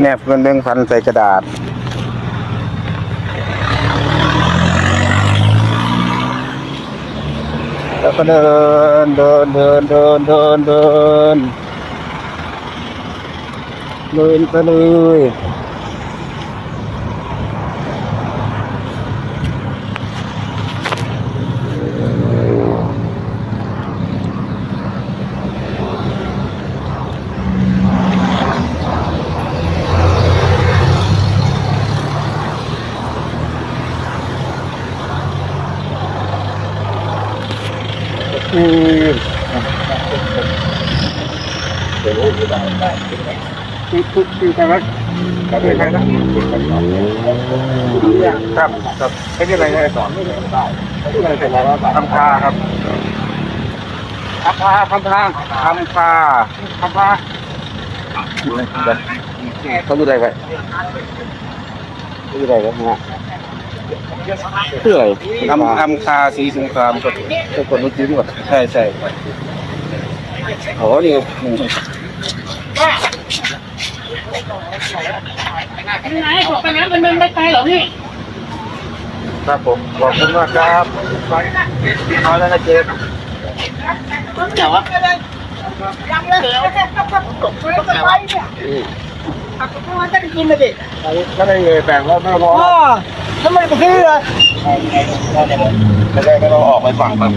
แนบเงินแบงค์พันใส่กระดาษ แล้วก็เดินเดินเดินเดินเดินเดินเดินไปเลย อืมคือคือคือใครวะครเป็นใครนะครับครับไม่ใช่อะไรนะสอนไม่ได้ไม่ใช่อะไรทำพาครับทำพาทำพาทำพาทำพาเขาดูอะไรไปดูอะไรกันฮะ เพื่ออะไรทำทำคาสีสงครามก็ก็คนรู้จริงหมดใช่ใช่โอ้นี่ยังไงบอกไปงั้นมันมันไม่ไกลเหรอพี่ครับผมขอบคุณมากครับเอาแล้วนะเจ๊เดี๋ยวอะยังเลยแล้วก็ไปเนี่ยผักก็มันจะได้กินเลยดิก็ได้เลยแบ่งว่าไม่พอ อ๋อทำไมไปซื้อเลยไม่ได้ก็ต้องออกไปฝั่งแบบ